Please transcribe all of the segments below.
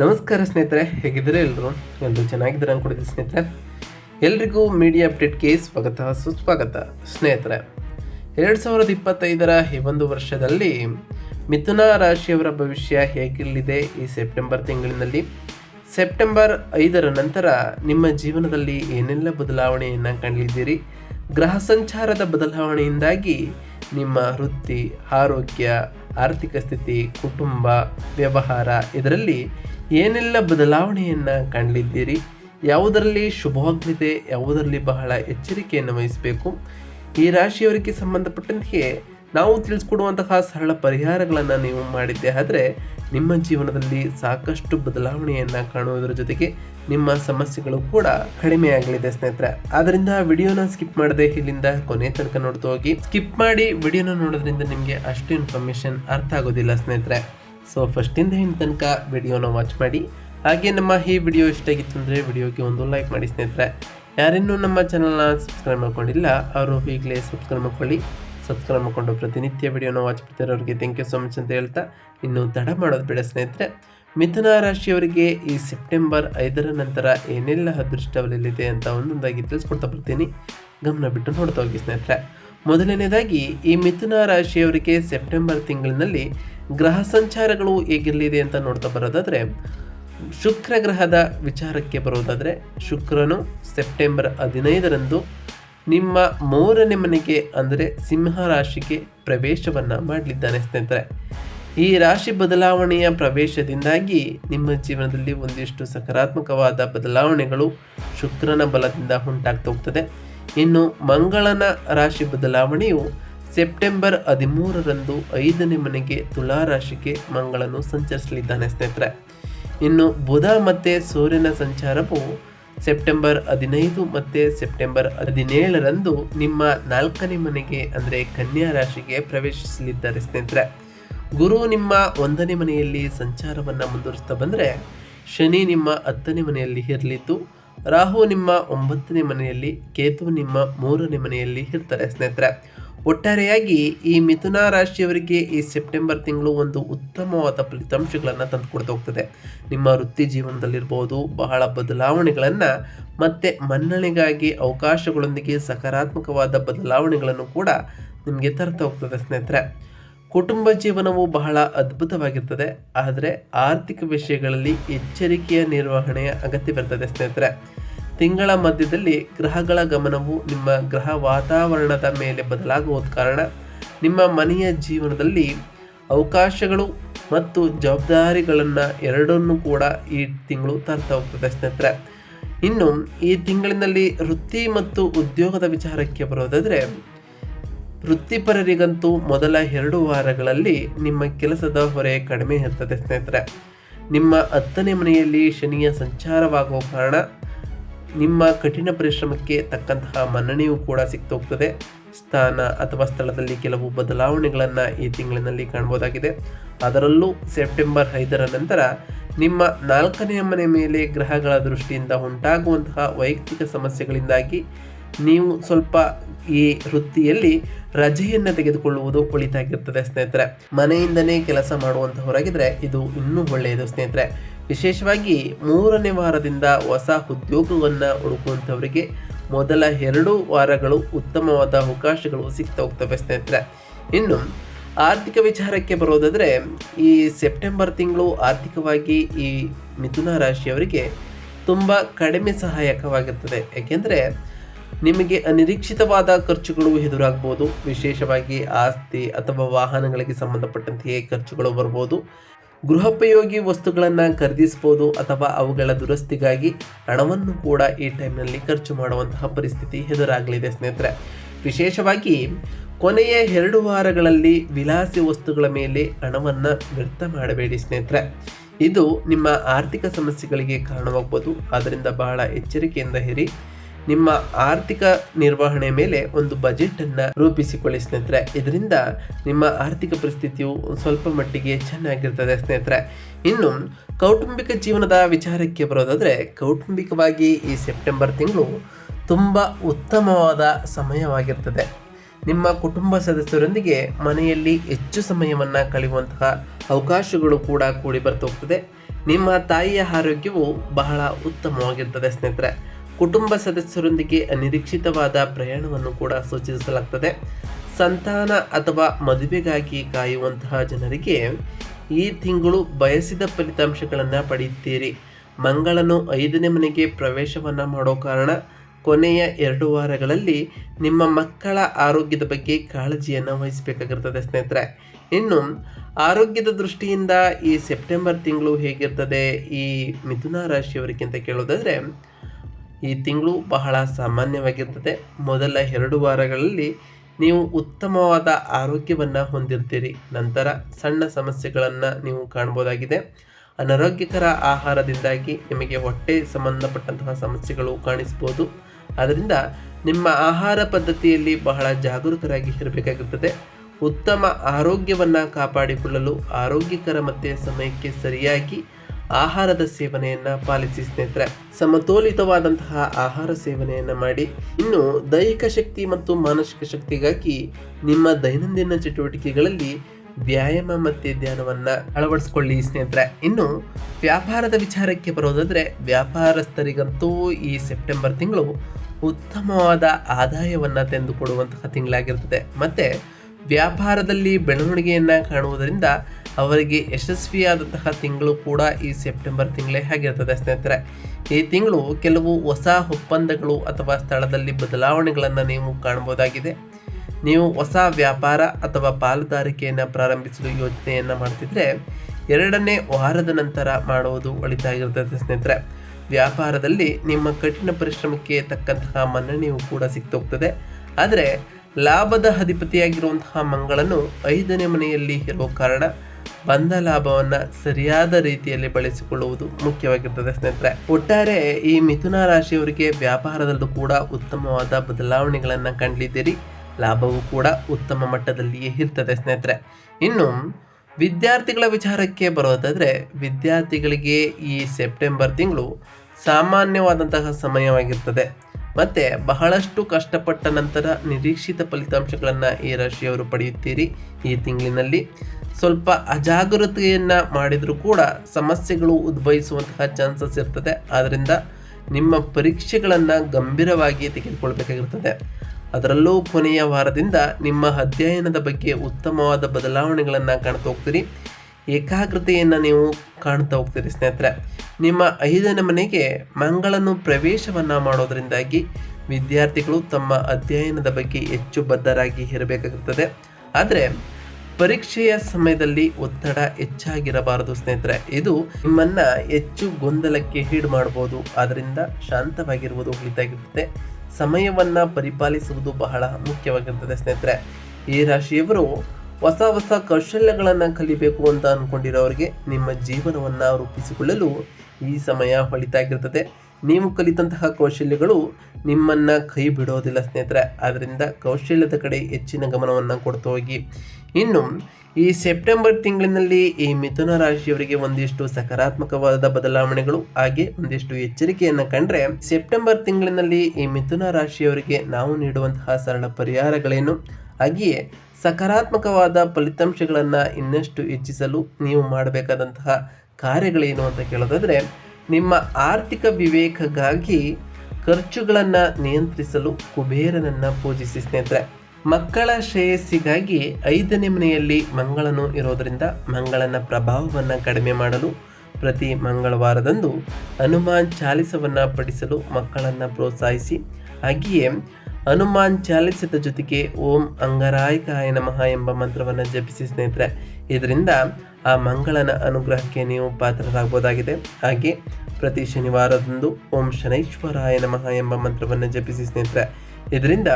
ನಮಸ್ಕಾರ ಸ್ನೇಹಿತರೆ, ಹೇಗಿದ್ದೀರಾ ಎಲ್ಲರೂ ಎಲ್ಲರೂ ಚೆನ್ನಾಗಿದ್ದೀರಾ ಅನ್ಕೊಂಡಿದ್ದೆ ಸ್ನೇಹಿತರೆ. ಎಲ್ರಿಗೂ ಮೀಡಿಯಾ ಅಪ್ಡೇಟ್ಗೆ ಸ್ವಾಗತ, ಸುಸ್ವಾಗತ. ಸ್ನೇಹಿತರೆ, ಎರಡು ಸಾವಿರದ ಇಪ್ಪತ್ತೈದರ ಈ ಒಂದು ವರ್ಷದಲ್ಲಿ ಮಿಥುನ ರಾಶಿಯವರ ಭವಿಷ್ಯ ಹೇಗಿರಲಿದೆ ಈ ಸೆಪ್ಟೆಂಬರ್ ತಿಂಗಳಿನಲ್ಲಿ? ಸೆಪ್ಟೆಂಬರ್ ಐದರ ನಂತರ ನಿಮ್ಮ ಜೀವನದಲ್ಲಿ ಏನೆಲ್ಲ ಬದಲಾವಣೆಯನ್ನು ಕಂಡಿದ್ದೀರಿ? ಗ್ರಹ ಸಂಚಾರದ ಬದಲಾವಣೆಯಿಂದಾಗಿ ನಿಮ್ಮ ವೃತ್ತಿ, ಆರೋಗ್ಯ ಆರ್ಥಿಕ ಸ್ಥಿತಿ, ಕುಟುಂಬ, ವ್ಯವಹಾರ, ಇದರಲ್ಲಿ ಏನೆಲ್ಲ ಬದಲಾವಣೆಯನ್ನು ಕಾಣಲಿದ್ದೀರಿ? ಯಾವುದರಲ್ಲಿ ಶುಭವಾಗಲಿದೆ? ಯಾವುದರಲ್ಲಿ ಬಹಳ ಎಚ್ಚರಿಕೆಯನ್ನು ವಹಿಸಬೇಕು? ಈ ರಾಶಿಯವರಿಗೆ ಸಂಬಂಧಪಟ್ಟಂತೆ ನಾವು ತಿಳಿಸ್ಕೊಡುವಂತಹ ಸರಳ ಪರಿಹಾರಗಳನ್ನು ನೀವು ಮಾಡಿದ್ದೆ ಆದರೆ ನಿಮ್ಮ ಜೀವನದಲ್ಲಿ ಸಾಕಷ್ಟು ಬದಲಾವಣೆಯನ್ನು ಕಾಣುವುದರ ಜೊತೆಗೆ ನಿಮ್ಮ ಸಮಸ್ಯೆಗಳು ಕೂಡ ಕಡಿಮೆಯಾಗಲಿದೆ ಸ್ನೇಹಿತರೆ. ಆದ್ದರಿಂದ ವಿಡಿಯೋನ ಸ್ಕಿಪ್ ಮಾಡದೆ ಇಲ್ಲಿಂದ ಕೊನೆ ತನಕ ನೋಡ್ತಾ ಹೋಗಿ. ಸ್ಕಿಪ್ ಮಾಡಿ ವಿಡಿಯೋನ ನೋಡೋದ್ರಿಂದ ನಿಮಗೆ ಅಷ್ಟು ಇನ್ಫಾರ್ಮೇಶನ್ ಅರ್ಥ ಆಗೋದಿಲ್ಲ ಸ್ನೇಹಿತರೆ. ಸೊ ಫಸ್ಟಿಂದ ಹಿಂದ ತನಕ ವಿಡಿಯೋನ ವಾಚ್ ಮಾಡಿ. ಹಾಗೆ ನಮ್ಮ ಈ ವಿಡಿಯೋ ಇಷ್ಟ ಆಗಿತ್ತು ಅಂದರೆ ವಿಡಿಯೋಗೆ ಒಂದು ಲೈಕ್ ಮಾಡಿ ಸ್ನೇಹಿತರೆ. ಯಾರಿನ್ನೂ ನಮ್ಮ ಚಾನಲ್ನ ಸಬ್ಸ್ಕ್ರೈಬ್ ಮಾಡ್ಕೊಂಡಿಲ್ಲ, ಅವರು ಈಗಲೇ ಸಬ್ಸ್ಕ್ರೈಬ್ ಮಾಡ್ಕೊಳ್ಳಿ. ಸಬ್ಸ್ಕ್ರೈಬ್ ಮಾಡಿಕೊಂಡು ಪ್ರತಿನಿತ್ಯ ವಿಡಿಯೋನ ವಾಚ್ ಮಾಡ್ತಿರೋರಿಗೆ ಥ್ಯಾಂಕ್ ಯು ಸೊ ಮಚ್ ಅಂತ ಹೇಳ್ತಾ ಇನ್ನು ತಡ ಮಾಡೋದು ಬೇಡ ಸ್ನೇಹಿತರೆ. ಮಿಥುನ ರಾಶಿಯವರಿಗೆ ಈ ಸೆಪ್ಟೆಂಬರ್ ಐದರ ನಂತರ ಏನೆಲ್ಲ ಅದೃಷ್ಟವಲ್ಲಿದೆ ಅಂತ ಒಂದೊಂದಾಗಿ ತಿಳಿಸ್ಕೊಡ್ತಾ ಬರ್ತೀನಿ. ಗಮನ ಬಿಟ್ಟು ನೋಡ್ತಾ ಹೋಗಿ ಸ್ನೇಹಿತರೆ. ಮೊದಲನೇದಾಗಿ ಈ ಮಿಥುನ ರಾಶಿಯವರಿಗೆ ಸೆಪ್ಟೆಂಬರ್ ತಿಂಗಳಿನಲ್ಲಿ ಗ್ರಹ ಸಂಚಾರಗಳು ಹೇಗಿರಲಿದೆ ಅಂತ ನೋಡ್ತಾ ಬರೋದಾದರೆ, ಶುಕ್ರ ಗ್ರಹದ ವಿಚಾರಕ್ಕೆ ಬರೋದಾದರೆ ಶುಕ್ರನು ಸೆಪ್ಟೆಂಬರ್ ಹದಿನೈದರಂದು ನಿಮ್ಮ ಮೂರನೇ ಮನೆಗೆ ಅಂದರೆ ಸಿಂಹ ರಾಶಿಗೆ ಪ್ರವೇಶವನ್ನು ಮಾಡಲಿದ್ದಾನೆ ಸ್ನೇಹಿತರೆ. ಈ ರಾಶಿ ಬದಲಾವಣೆಯ ಪ್ರವೇಶದಿಂದಾಗಿ ನಿಮ್ಮ ಜೀವನದಲ್ಲಿ ಒಂದಿಷ್ಟು ಸಕಾರಾತ್ಮಕವಾದ ಬದಲಾವಣೆಗಳು ಶುಕ್ರನ ಬಲದಿಂದ ಉಂಟಾಗ್ತಾ ಹೋಗ್ತದೆ. ಇನ್ನು ಮಂಗಳನ ರಾಶಿ ಬದಲಾವಣೆಯು ಸೆಪ್ಟೆಂಬರ್ ಹದಿಮೂರರಂದು ಐದನೇ ಮನೆಗೆ ತುಲಾ ರಾಶಿಗೆ ಮಂಗಳನು ಸಂಚರಿಸಲಿದ್ದಾನೆ ಸ್ನೇಹಿತರೆ. ಇನ್ನು ಬುಧ ಮತ್ತು ಸೂರ್ಯನ ಸಂಚಾರವು ಸೆಪ್ಟೆಂಬರ್ ಹದಿನೈದು ಮತ್ತು ಸೆಪ್ಟೆಂಬರ್ ಹದಿನೇಳರಂದು ನಿಮ್ಮ ನಾಲ್ಕನೇ ಮನೆಗೆ, ಅಂದರೆ ಕನ್ಯಾ ರಾಶಿಗೆ ಪ್ರವೇಶಿಸಲಿದ್ದಾರೆ ಸ್ನೇಹಿತರೆ. ಗುರು ನಿಮ್ಮ ಒಂದನೇ ಮನೆಯಲ್ಲಿ ಸಂಚಾರವನ್ನು ಮುಂದುವರಿಸ್ತಾ ಬಂದರೆ, ಶನಿ ನಿಮ್ಮ ಹತ್ತನೇ ಮನೆಯಲ್ಲಿ ಇರಲಿದ್ದು, ರಾಹು ನಿಮ್ಮ ಒಂಬತ್ತನೇ ಮನೆಯಲ್ಲಿ, ಕೇತು ನಿಮ್ಮ ಮೂರನೇ ಮನೆಯಲ್ಲಿ ಇರ್ತಾರೆ ಸ್ನೇಹಿತರೆ. ಒಟ್ಟಾರೆಯಾಗಿ ಈ ಮಿಥುನ ರಾಶಿಯವರಿಗೆ ಈ ಸೆಪ್ಟೆಂಬರ್ ತಿಂಗಳು ಒಂದು ಉತ್ತಮವಾದ ಫಲಿತಾಂಶಗಳನ್ನು ತಂದುಕೊಡ್ತಾ ಹೋಗ್ತದೆ. ನಿಮ್ಮ ವೃತ್ತಿ ಜೀವನದಲ್ಲಿರ್ಬೋದು, ಬಹಳ ಬದಲಾವಣೆಗಳನ್ನು ಮತ್ತು ಮನ್ನಣೆಗಾಗಿ ಅವಕಾಶಗಳೊಂದಿಗೆ ಸಕಾರಾತ್ಮಕವಾದ ಬದಲಾವಣೆಗಳನ್ನು ಕೂಡ ನಿಮಗೆ ತರ್ತಾ ಹೋಗ್ತದೆ ಸ್ನೇಹಿತರೆ. ಕುಟುಂಬ ಜೀವನವು ಬಹಳ ಅದ್ಭುತವಾಗಿರ್ತದೆ. ಆದರೆ ಆರ್ಥಿಕ ವಿಷಯಗಳಲ್ಲಿ ಎಚ್ಚರಿಕೆಯ ನಿರ್ವಹಣೆಯ ಅಗತ್ಯ ಬರ್ತದೆ ಸ್ನೇಹಿತರೆ. ತಿಂಗಳ ಮಧ್ಯದಲ್ಲಿ ಗ್ರಹಗಳ ಗಮನವು ನಿಮ್ಮ ಗ್ರಹ ವಾತಾವರಣದ ಮೇಲೆ ಬದಲಾಗುವ ಕಾರಣ ನಿಮ್ಮ ಮನೆಯ ಜೀವನದಲ್ಲಿ ಅವಕಾಶಗಳು ಮತ್ತು ಜವಾಬ್ದಾರಿಗಳನ್ನು ಎರಡನ್ನೂ ಕೂಡ ಈ ತಿಂಗಳು ತರ್ತಾ ಹೋಗ್ತದೆ ಸ್ನೇಹಿತರೆ. ಇನ್ನು ಈ ತಿಂಗಳಿನಲ್ಲಿ ವೃತ್ತಿ ಮತ್ತು ಉದ್ಯೋಗದ ವಿಚಾರಕ್ಕೆ ಬರೋದಾದರೆ, ವೃತ್ತಿಪರರಿಗಂತೂ ಮೊದಲ ಎರಡು ವಾರಗಳಲ್ಲಿ ನಿಮ್ಮ ಕೆಲಸದ ಹೊರೆ ಕಡಿಮೆ ಇರ್ತದೆ ಸ್ನೇಹಿತರೆ. ನಿಮ್ಮ ಹತ್ತನೇ ಮನೆಯಲ್ಲಿ ಶನಿಯ ಸಂಚಾರವಾಗುವ ಕಾರಣ ನಿಮ್ಮ ಕಠಿಣ ಪರಿಶ್ರಮಕ್ಕೆ ತಕ್ಕಂತಹ ಮನ್ನಣೆಯೂ ಕೂಡ ಸಿಕ್ತೋಗ್ತದೆ. ಸ್ಥಾನ ಅಥವಾ ಸ್ಥಳದಲ್ಲಿ ಕೆಲವು ಬದಲಾವಣೆಗಳನ್ನು ಈ ತಿಂಗಳಿನಲ್ಲಿ ಕಾಣ್ಬೋದಾಗಿದೆ. ಅದರಲ್ಲೂ ಸೆಪ್ಟೆಂಬರ್ ಐದರ ನಂತರ ನಿಮ್ಮ ನಾಲ್ಕನೆಯ ಮನೆ ಮೇಲೆ ಗ್ರಹಗಳ ದೃಷ್ಟಿಯಿಂದ ಉಂಟಾಗುವಂತಹ ವೈಯಕ್ತಿಕ ಸಮಸ್ಯೆಗಳಿಂದಾಗಿ ನೀವು ಸ್ವಲ್ಪ ಈ ವೃತ್ತಿಯಲ್ಲಿ ರಜೆಯನ್ನು ತೆಗೆದುಕೊಳ್ಳುವುದು ಒಳಿತಾಗಿರ್ತದೆ ಸ್ನೇಹಿತರೆ. ಮನೆಯಿಂದನೇ ಕೆಲಸ ಮಾಡುವಂತಹವರಾಗಿದ್ರೆ ಇದು ಇನ್ನೂ ಒಳ್ಳೆಯದು ಸ್ನೇಹಿತರೆ. ವಿಶೇಷವಾಗಿ ಮೂರನೇ ವಾರದಿಂದ ಹೊಸ ಉದ್ಯೋಗವನ್ನು ಹುಡುಕುವಂಥವರಿಗೆ ಮೊದಲ ಎರಡು ವಾರಗಳು ಉತ್ತಮವಾದ ಅವಕಾಶಗಳು ಸಿಗ್ತಾ ಹೋಗ್ತವೆ ಸ್ನೇಹಿತರೆ. ಇನ್ನು ಆರ್ಥಿಕ ವಿಚಾರಕ್ಕೆ ಬರೋದಾದರೆ ಈ ಸೆಪ್ಟೆಂಬರ್ ತಿಂಗಳು ಆರ್ಥಿಕವಾಗಿ ಈ ಮಿಥುನ ರಾಶಿಯವರಿಗೆ ತುಂಬ ಕಡಿಮೆ ಸಹಾಯಕವಾಗಿರ್ತದೆ. ಏಕೆಂದರೆ ನಿಮಗೆ ಅನಿರೀಕ್ಷಿತವಾದ ಖರ್ಚುಗಳು ಎದುರಾಗ್ಬೋದು. ವಿಶೇಷವಾಗಿ ಆಸ್ತಿ ಅಥವಾ ವಾಹನಗಳಿಗೆ ಸಂಬಂಧಪಟ್ಟಂತೆಯೇ ಖರ್ಚುಗಳು ಬರ್ಬೋದು. ಗೃಹೋಪಯೋಗಿ ವಸ್ತುಗಳನ್ನು ಖರೀದಿಸ್ಬೋದು ಅಥವಾ ಅವುಗಳ ದುರಸ್ತಿಗಾಗಿ ಹಣವನ್ನು ಕೂಡ ಈ ಟೈಮ್ನಲ್ಲಿ ಖರ್ಚು ಮಾಡುವಂತಹ ಪರಿಸ್ಥಿತಿ ಎದುರಾಗಲಿದೆ ಸ್ನೇಹಿತರೆ. ವಿಶೇಷವಾಗಿ ಕೊನೆಯ ಎರಡು ವಾರಗಳಲ್ಲಿ ವಿಲಾಸಿ ವಸ್ತುಗಳ ಮೇಲೆ ಹಣವನ್ನು ವ್ಯರ್ಥ ಮಾಡಬೇಡಿ ಸ್ನೇಹಿತರೆ. ಇದು ನಿಮ್ಮ ಆರ್ಥಿಕ ಸಮಸ್ಯೆಗಳಿಗೆ ಕಾರಣವಾಗ್ಬೋದು. ಆದ್ದರಿಂದ ಬಹಳ ಎಚ್ಚರಿಕೆಯಿಂದ ಇರಿ. ನಿಮ್ಮ ಆರ್ಥಿಕ ನಿರ್ವಹಣೆ ಮೇಲೆ ಒಂದು ಬಜೆಟ್ ಅನ್ನ ರೂಪಿಸಿಕೊಳ್ಳಿ ಸ್ನೇಹಿತರೆ. ಇದರಿಂದ ನಿಮ್ಮ ಆರ್ಥಿಕ ಪರಿಸ್ಥಿತಿಯು ಸ್ವಲ್ಪ ಮಟ್ಟಿಗೆ ಚೆನ್ನಾಗಿರ್ತದೆ ಸ್ನೇಹಿತರೆ. ಇನ್ನು ಕೌಟುಂಬಿಕ ಜೀವನದ ವಿಚಾರಕ್ಕೆ ಬರೋದಾದರೆ, ಕೌಟುಂಬಿಕವಾಗಿ ಈ ಸೆಪ್ಟೆಂಬರ್ ತಿಂಗಳು ತುಂಬ ಉತ್ತಮವಾದ ಸಮಯವಾಗಿರ್ತದೆ. ನಿಮ್ಮ ಕುಟುಂಬ ಸದಸ್ಯರೊಂದಿಗೆ ಮನೆಯಲ್ಲಿ ಹೆಚ್ಚು ಸಮಯವನ್ನು ಕಳೆಯುವಂತಹ ಅವಕಾಶಗಳು ಕೂಡ ಕೂಡಿ ಬರ್ತಾ ಹೋಗ್ತದೆ. ನಿಮ್ಮ ತಾಯಿಯ ಆರೋಗ್ಯವು ಬಹಳ ಉತ್ತಮವಾಗಿರ್ತದೆ ಸ್ನೇಹಿತರೆ. ಕುಟುಂಬ ಸದಸ್ಯರೊಂದಿಗೆ ಅನಿರೀಕ್ಷಿತವಾದ ಪ್ರಯಾಣವನ್ನು ಕೂಡ ಸೂಚಿಸಲಾಗ್ತದೆ. ಸಂತಾನ ಅಥವಾ ಮದುವೆಗಾಗಿ ಕಾಯುವಂತಹ ಜನರಿಗೆ ಈ ತಿಂಗಳು ಬಯಸಿದ ಫಲಿತಾಂಶಗಳನ್ನು ಪಡೆಯುತ್ತೀರಿ. ಮಂಗಳನು ಐದನೇ ಮನೆಗೆ ಪ್ರವೇಶವನ್ನು ಮಾಡೋ ಕಾರಣ ಕೊನೆಯ ಎರಡು ವಾರಗಳಲ್ಲಿ ನಿಮ್ಮ ಮಕ್ಕಳ ಆರೋಗ್ಯದ ಬಗ್ಗೆ ಕಾಳಜಿಯನ್ನು ವಹಿಸಬೇಕಾಗಿರ್ತದೆ ಸ್ನೇಹಿತರೆ. ಇನ್ನು ಆರೋಗ್ಯದ ದೃಷ್ಟಿಯಿಂದ ಈ ಸೆಪ್ಟೆಂಬರ್ ತಿಂಗಳು ಹೇಗಿರ್ತದೆ? ಈ ಮಿಥುನ ರಾಶಿಯವರಿಗಿಂತ ಕೇಳೋದಾದರೆ ಈ ತಿಂಗಳು ಬಹಳ ಸಾಮಾನ್ಯವಾಗಿರ್ತದೆ. ಮೊದಲ ಎರಡು ವಾರಗಳಲ್ಲಿ ನೀವು ಉತ್ತಮವಾದ ಆರೋಗ್ಯವನ್ನು ಹೊಂದಿರ್ತೀರಿ. ನಂತರ ಸಣ್ಣ ಸಮಸ್ಯೆಗಳನ್ನು ನೀವು ಕಾಣ್ಬೋದಾಗಿದೆ. ಅನಾರೋಗ್ಯಕರ ಆಹಾರದಿಂದಾಗಿ ನಿಮಗೆ ಹೊಟ್ಟೆ ಸಂಬಂಧಪಟ್ಟಂತಹ ಸಮಸ್ಯೆಗಳು ಕಾಣಿಸ್ಬೋದು. ಆದ್ದರಿಂದ ನಿಮ್ಮ ಆಹಾರ ಪದ್ಧತಿಯಲ್ಲಿ ಬಹಳ ಜಾಗರೂಕರಾಗಿ ಇರಬೇಕಾಗುತ್ತದೆ ಉತ್ತಮ ಆರೋಗ್ಯವನ್ನು ಕಾಪಾಡಿಕೊಳ್ಳಲು ಆರೋಗ್ಯಕರ ಮತ್ತು ಸಮಯಕ್ಕೆ ಸರಿಯಾಗಿ ಆಹಾರದ ಸೇವನೆಯನ್ನು ಪಾಲಿಸಿ ಸ್ನೇಹಿತರೆ, ಸಮತೋಲಿತವಾದಂತಹ ಆಹಾರ ಸೇವನೆಯನ್ನು ಮಾಡಿ. ಇನ್ನು ದೈಹಿಕ ಶಕ್ತಿ ಮತ್ತು ಮಾನಸಿಕ ಶಕ್ತಿಗಾಗಿ ನಿಮ್ಮ ದೈನಂದಿನ ಚಟುವಟಿಕೆಗಳಲ್ಲಿ ವ್ಯಾಯಾಮ ಮತ್ತು ಧ್ಯಾನವನ್ನು ಅಳವಡಿಸ್ಕೊಳ್ಳಿ ಸ್ನೇಹಿತರೆ. ಇನ್ನು ವ್ಯಾಪಾರದ ವಿಚಾರಕ್ಕೆ ಬರೋದಾದರೆ, ವ್ಯಾಪಾರಸ್ಥರಿಗಂತೂ ಈ ಸೆಪ್ಟೆಂಬರ್ ತಿಂಗಳು ಉತ್ತಮವಾದ ಆದಾಯವನ್ನು ತಂದುಕೊಡುವಂತಹ ತಿಂಗಳಾಗಿರ್ತದೆ. ಮತ್ತು ವ್ಯಾಪಾರದಲ್ಲಿ ಬೆಳವಣಿಗೆಯನ್ನು ಕಾಣುವುದರಿಂದ ಅವರಿಗೆ ಯಶಸ್ವಿಯಾದಂತಹ ತಿಂಗಳು ಕೂಡ ಈ ಸೆಪ್ಟೆಂಬರ್ ತಿಂಗಳೇ ಆಗಿರ್ತದೆ ಸ್ನೇಹಿತರೆ. ಈ ತಿಂಗಳು ಕೆಲವು ಹೊಸ ಒಪ್ಪಂದಗಳು ಅಥವಾ ಸ್ಥಳದಲ್ಲಿ ಬದಲಾವಣೆಗಳನ್ನು ನೀವು ಕಾಣಬಹುದಾಗಿದೆ. ನೀವು ಹೊಸ ವ್ಯಾಪಾರ ಅಥವಾ ಪಾಲುದಾರಿಕೆಯನ್ನು ಪ್ರಾರಂಭಿಸಲು ಯೋಜನೆಯನ್ನು ಮಾಡ್ತಿದ್ರೆ ಎರಡನೇ ವಾರದ ನಂತರ ಮಾಡುವುದು ಒಳಿತಾಗಿರ್ತದೆ ಸ್ನೇಹಿತರೆ. ವ್ಯಾಪಾರದಲ್ಲಿ ನಿಮ್ಮ ಕಠಿಣ ಪರಿಶ್ರಮಕ್ಕೆ ತಕ್ಕಂತಹ ಮನ್ನಣೆಯು ಕೂಡ ಸಿಕ್ತೋಗ್ತದೆ. ಆದರೆ ಲಾಭದ ಅಧಿಪತಿಯಾಗಿರುವಂತಹ ಮಂಗಳನು ಐದನೇ ಮನೆಯಲ್ಲಿ ಇರುವ ಕಾರಣ ಬಂದ ಲಾಭವನ್ನು ಸರಿಯಾದ ರೀತಿಯಲ್ಲಿ ಬಳಸಿಕೊಳ್ಳುವುದು ಮುಖ್ಯವಾಗಿರ್ತದೆ ಸ್ನೇಹಿತರೆ. ಒಟ್ಟಾರೆ ಈ ಮಿಥುನ ರಾಶಿಯವರಿಗೆ ವ್ಯಾಪಾರದಲ್ಲೂ ಕೂಡ ಉತ್ತಮವಾದ ಬದಲಾವಣೆಗಳನ್ನು ಕಂಡಿದ್ದೀರಿ. ಲಾಭವೂ ಕೂಡ ಉತ್ತಮ ಮಟ್ಟದಲ್ಲಿಯೇ ಇರ್ತದೆ ಸ್ನೇಹಿತರೆ. ಇನ್ನು ವಿದ್ಯಾರ್ಥಿಗಳ ವಿಚಾರಕ್ಕೆ ಬರೋದಾದರೆ ವಿದ್ಯಾರ್ಥಿಗಳಿಗೆ ಈ ಸೆಪ್ಟೆಂಬರ್ ತಿಂಗಳು ಸಾಮಾನ್ಯವಾದಂತಹ ಸಮಯವಾಗಿರ್ತದೆ. ಮತ್ತು ಬಹಳಷ್ಟು ಕಷ್ಟಪಟ್ಟ ನಂತರ ನಿರೀಕ್ಷಿತ ಫಲಿತಾಂಶಗಳನ್ನು ಈ ರಾಶಿಯವರು ಪಡೆಯುತ್ತೀರಿ ಈ ತಿಂಗಳಿನಲ್ಲಿ. ಸ್ವಲ್ಪ ಅಜಾಗರೂಕತೆಯನ್ನು ಮಾಡಿದರೂ ಕೂಡ ಸಮಸ್ಯೆಗಳು ಉದ್ಭವಿಸುವಂತಹ ಚಾನ್ಸಸ್ ಇರ್ತದೆ. ಆದ್ದರಿಂದ ನಿಮ್ಮ ಪರೀಕ್ಷೆಗಳನ್ನು ಗಂಭೀರವಾಗಿ ತೆಗೆದುಕೊಳ್ಬೇಕಾಗಿರ್ತದೆ. ಅದರಲ್ಲೂ ಕೊನೆಯ ವಾರದಿಂದ ನಿಮ್ಮ ಅಧ್ಯಯನದ ಬಗ್ಗೆ ಉತ್ತಮವಾದ ಬದಲಾವಣೆಗಳನ್ನು ಕಾಣ್ತಾ ಹೋಗ್ತೀರಿ. ಏಕಾಗ್ರತೆಯನ್ನು ನೀವು ಕಾಣ್ತಾ ಹೋಗ್ತೀರಿ ಸ್ನೇಹಿತರೆ. ನಿಮ್ಮ ಐದನೇ ಮನೆಗೆ ಮಂಗಳನು ಪ್ರವೇಶವನ್ನು ಮಾಡೋದರಿಂದಾಗಿ ವಿದ್ಯಾರ್ಥಿಗಳು ತಮ್ಮ ಅಧ್ಯಯನದ ಬಗ್ಗೆ ಹೆಚ್ಚು ಬದ್ಧರಾಗಿ ಇರಬೇಕಾಗುತ್ತದೆ ಆದರೆ ಪರೀಕ್ಷೆಯ ಸಮಯದಲ್ಲಿ ಒತ್ತಡ ಹೆಚ್ಚಾಗಿರಬಾರದು ಸ್ನೇಹಿತರೆ. ಇದು ನಿಮ್ಮನ್ನ ಹೆಚ್ಚು ಗೊಂದಲಕ್ಕೆ ಹೀಡು ಮಾಡಬಹುದು ಆದ್ದರಿಂದ ಶಾಂತವಾಗಿರುವುದು ಒಳಿತಾಗಿರುತ್ತದೆ ಸಮಯವನ್ನ ಪರಿಪಾಲಿಸುವುದು ಬಹಳ ಮುಖ್ಯವಾಗಿರುತ್ತದೆ ಸ್ನೇಹಿತರೆ. ಈ ರಾಶಿಯವರು ಹೊಸ ಹೊಸ ಕೌಶಲ್ಯಗಳನ್ನು ಕಲಿಬೇಕು ಅಂತ ಅಂದ್ಕೊಂಡಿರೋರಿಗೆ ನಿಮ್ಮ ಜೀವನವನ್ನು ರೂಪಿಸಿಕೊಳ್ಳಲು ಈ ಸಮಯ ಹೊಳಿತಾಗಿರ್ತದೆ. ನೀವು ಕಲಿತಂತಹ ಕೌಶಲ್ಯಗಳು ನಿಮ್ಮನ್ನು ಕೈ ಬಿಡೋದಿಲ್ಲ ಸ್ನೇಹಿತರೆ. ಆದ್ದರಿಂದ ಕೌಶಲ್ಯದ ಕಡೆ ಹೆಚ್ಚಿನ ಗಮನವನ್ನು ಕೊಡ್ತಾ ಹೋಗಿ. ಇನ್ನು, ಈ ಸೆಪ್ಟೆಂಬರ್ ತಿಂಗಳಿನಲ್ಲಿ ಈ ಮಿಥುನ ರಾಶಿಯವರಿಗೆ ಒಂದಿಷ್ಟು ಸಕಾರಾತ್ಮಕವಾದ ಬದಲಾವಣೆಗಳು ಹಾಗೆ ಒಂದಿಷ್ಟು ಎಚ್ಚರಿಕೆಯನ್ನು ಕಂಡ್ರೆ, ಸೆಪ್ಟೆಂಬರ್ ತಿಂಗಳಿನಲ್ಲಿ ಈ ಮಿಥುನ ರಾಶಿಯವರಿಗೆ ನಾವು ನೀಡುವಂತಹ ಸರಳ ಪರಿಹಾರಗಳೇನು? ಹಾಗೆಯೇ ಸಕಾರಾತ್ಮಕವಾದ ಫಲಿತಾಂಶಗಳನ್ನು ಇನ್ನಷ್ಟು ಹೆಚ್ಚಿಸಲು ನೀವು ಮಾಡಬೇಕಾದಂತಹ ಕಾರ್ಯಗಳೇನು ಅಂತ ಕೇಳೋದಾದರೆ, ನಿಮ್ಮ ಆರ್ಥಿಕ ವಿವೇಕಗಾಗಿ ಖರ್ಚುಗಳನ್ನು ನಿಯಂತ್ರಿಸಲು ಕುಬೇರನನ್ನು ಪೂಜಿಸಿ ಸ್ನೇಹಿತರೆ. ಮಕ್ಕಳ ಶ್ರೇಯಸ್ಸಿಗಾಗಿ ಐದನೇ ಮನೆಯಲ್ಲಿ ಮಂಗಳನು ಇರೋದರಿಂದ ಮಂಗಳನ ಪ್ರಭಾವವನ್ನು ಕಡಿಮೆ ಮಾಡಲು, ಪ್ರತಿ ಮಂಗಳವಾರದಂದು ಹನುಮಾನ್ ಚಾಲಿಸವನ್ನು ಪಡಿಸಲು ಮಕ್ಕಳನ್ನು ಪ್ರೋತ್ಸಾಹಿಸಿ, ಹಾಗೆಯೇ ಹನುಮಾನ್ ಚಾಲಿಸಿದ ಜೊತೆಗೆ ಓಂ ಅಂಗರಾಯಕಾಯ ನಮಃ ಎಂಬ ಮಂತ್ರವನ್ನು ಜಪಿಸಿ ಸ್ನೇಹಿತರೆ, ಇದರಿಂದ ಆ ಮಂಗಳನ ಅನುಗ್ರಹಕ್ಕೆ ನೀವು ಪಾತ್ರರಾಗಬಹುದಾಗಿದೆ. ಹಾಗೆ ಪ್ರತಿ ಶನಿವಾರದಂದು ಓಂ ಶನೈಶ್ವರಾಯ ನಮಃ ಎಂಬ ಮಂತ್ರವನ್ನು ಜಪಿಸಿ ಸ್ನೇಹಿತರೆ, ಇದರಿಂದ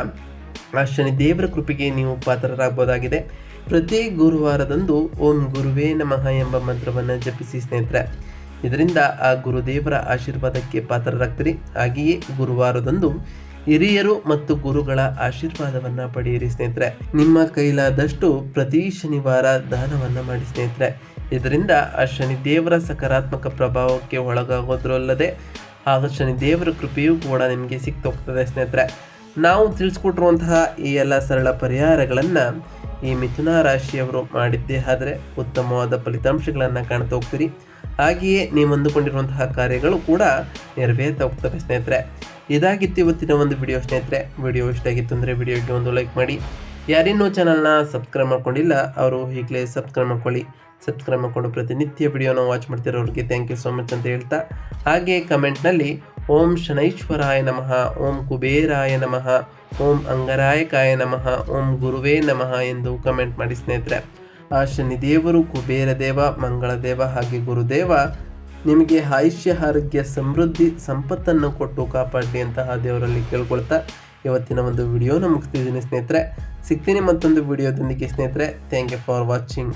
ಆ ಶನಿ ದೇವರ ಕೃಪೆಗೆ ನೀವು ಪಾತ್ರರಾಗಬಹುದಾಗಿದೆ. ಪ್ರತಿ ಗುರುವಾರದಂದು ಓಂ ಗುರುವೇ ನಮಃ ಎಂಬ ಮಂತ್ರವನ್ನು ಜಪಿಸಿ ಸ್ನೇಹಿತರೆ, ಇದರಿಂದ ಆ ಗುರುದೇವರ ಆಶೀರ್ವಾದಕ್ಕೆ ಪಾತ್ರರಾಗ್ತೀರಿ. ಹಾಗೆಯೇ ಗುರುವಾರದಂದು ಹಿರಿಯರು ಮತ್ತು ಗುರುಗಳ ಆಶೀರ್ವಾದವನ್ನ ಪಡೆಯಿರಿ ಸ್ನೇಹಿತರೆ. ನಿಮ್ಮ ಕೈಲಾದಷ್ಟು ಪ್ರತಿ ಶನಿವಾರ ದಾನವನ್ನ ಮಾಡಿ ಸ್ನೇಹಿತರೆ. ಇದರಿಂದ ಆ ಶನಿ ದೇವರ ಸಕಾರಾತ್ಮಕ ಪ್ರಭಾವಕ್ಕೆ ಒಳಗಾಗೋದ್ರಲ್ಲದೆ ಆಗ ಶನಿ ದೇವರ ಕೃಪೆಯೂ ಕೂಡ ನಿಮಗೆ ಸಿಕ್ತೋಗ್ತದೆ ಸ್ನೇಹಿತರೆ. ನಾವು ತಿಳಿಸ್ಕೊಟ್ಟಿರುವಂತಹ ಈ ಎಲ್ಲ ಸರಳ ಪರಿಹಾರಗಳನ್ನು ಈ ಮಿಥುನ ರಾಶಿಯವರು ಮಾಡಿದ್ದೇ ಆದರೆ ಉತ್ತಮವಾದ ಫಲಿತಾಂಶಗಳನ್ನು ಕಾಣ್ತಾ ಹೋಗ್ತೀರಿ. ಹಾಗೆಯೇ ನೀವು ಅಂದುಕೊಂಡಿರುವಂತಹ ಕಾರ್ಯಗಳು ಕೂಡ ನೆರವೇರ್ತಾ ಹೋಗ್ತವೆ ಸ್ನೇಹಿತರೆ. ಇದಾಗಿತ್ತು ಇವತ್ತಿನ ಒಂದು ವಿಡಿಯೋ ಸ್ನೇಹಿತರೆ. ವಿಡಿಯೋ ಇಷ್ಟ ಆಗಿತ್ತು ಅಂದರೆ ವಿಡಿಯೋಗೆ ಒಂದು ಲೈಕ್ ಮಾಡಿ. ಯಾರಿನ್ನೂ ಚಾನಲ್ನ ಸಬ್ಸ್ಕ್ರೈಬ್ ಮಾಡ್ಕೊಂಡಿಲ್ಲ, ಅವರು ಈಗಲೇ ಸಬ್ಸ್ಕ್ರೈಬ್ ಮಾಡ್ಕೊಳ್ಳಿ. ಸಬ್ಸ್ಕ್ರೈಬ್ ಮಾಡಿಕೊಂಡು ಪ್ರತಿನಿತ್ಯ ವಿಡಿಯೋನ ವಾಚ್ ಮಾಡ್ತಿರೋರಿಗೆ ಥ್ಯಾಂಕ್ ಯು ಸೋ ಮಚ್ ಅಂತ ಹೇಳ್ತಾ. ಹಾಗೆ ಕಮೆಂಟ್ನಲ್ಲಿ ಓಂ ಶನೈಶ್ವರಾಯ ನಮಃ, ಓಂ ಕುಬೇರಾಯ ನಮಃ, ಓಂ ಅಂಗರಾಯಕಾಯ ನಮಃ, ಓಂ ಗುರುವೇ ನಮಃ ಎಂದು ಕಮೆಂಟ್ ಮಾಡಿ ಸ್ನೇಹಿತರೆ. ಆ ಶನಿದೇವರು ಕುಬೇರ ದೇವ, ಮಂಗಳ ದೇವ ಹಾಗೆ ಗುರುದೇವ, ನಿಮಗೆ ಆಯುಷ್ಯ, ಆರೋಗ್ಯ, ಸಮೃದ್ಧಿ, ಸಂಪತ್ತನ್ನು ಕೊಟ್ಟು ಕಾಪಾಡಿ ಅಂತಹ ದೇವರಲ್ಲಿ ಕೇಳ್ಕೊಳ್ತಾ ಇವತ್ತಿನ ಒಂದು ವಿಡಿಯೋನ ಮುಗಿಸ್ತಿದ್ದೀನಿ ಸ್ನೇಹಿತರೆ. ಸಿಗ್ತೀನಿ ಮತ್ತೊಂದು ವಿಡಿಯೋದೊಂದಿಗೆ ಸ್ನೇಹಿತರೆ. Thank you for watching